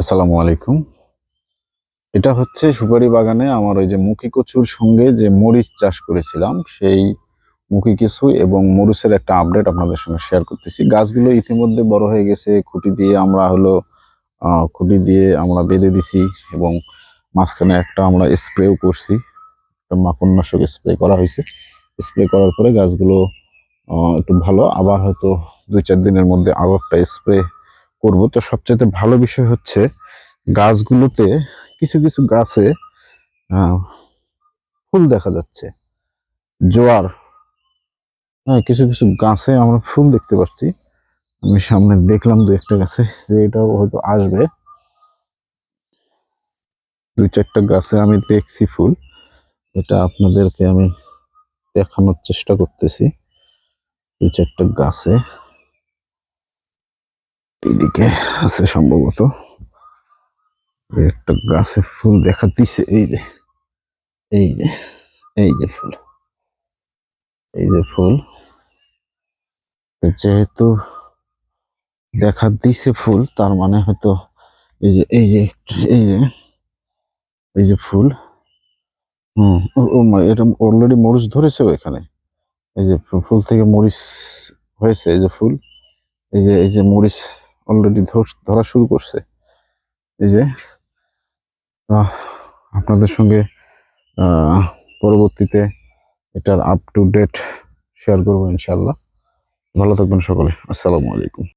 আসসালামু আলাইকুম। এটা হচ্ছে সুপারি বাগানে আমার ওই যে মুখি কচুর সঙ্গে যে মরিচ চাষ করেছিলাম, সেই মুখি কিছু এবং মরিচের একটা আপডেট আপনাদের সঙ্গে শেয়ার করতেছি। গাছগুলো ইতিমধ্যে বড় হয়ে গেছে, খুঁটি দিয়ে আমরা হলো খুঁটি দিয়ে আমরা বেঁধে দিছি এবং মাঝখানে একটা আমরা স্প্রেও করছি, একটা মাকড়নাশক স্প্রে করা হয়েছে। স্প্রে করার পরে গাছগুলো একটু ভালো, আবার হয়তো দুই চার দিনের মধ্যে আরও একটা স্প্রে করব। তো সবচেয়ে ভালো বিষয় হচ্ছে গাছগুলোতে কিছু কিছু গাছে ফুল দেখা যাচ্ছে। জোয়ার হ্যাঁ কিছু কিছু গাছে আমরা ফুল দেখতে পাচ্ছি। আমি সামনে দেখলাম দু একটা গাছে যে এটা হয়তো আসবে। দুই চারটা গাছে আমি দেখছি ফুল। এটা আপনাদেরকে আমি দেখানোর চেষ্টা করতেছি। দুই চারটা গাছে। এইদিকে আছে সম্ভবত একটা গাছে ফুল দেখা দিছে, এই যে এই যে এই যে ফুল, এই যে ফুল। যেহেতু দেখা দিছে ফুল, তার মানে হয়তো এই যে এই যে এই যে এই যে ফুল। হুম, ও এটা অলরেডি মরিচ ধরেছে এখানে এই যে ফুল থেকে মরিচ হয়েছে, এই যে ফুল। এই যে এই যে মরিচ অলরেডি ধরা শুরু করছে। এই যে আপনাদের সঙ্গে পরবর্তীতে এটার আপ টু ডেট শেয়ার করব ইনশাল্লাহ ভালো থাকবেন সকলে। আসসালামু আলাইকুম।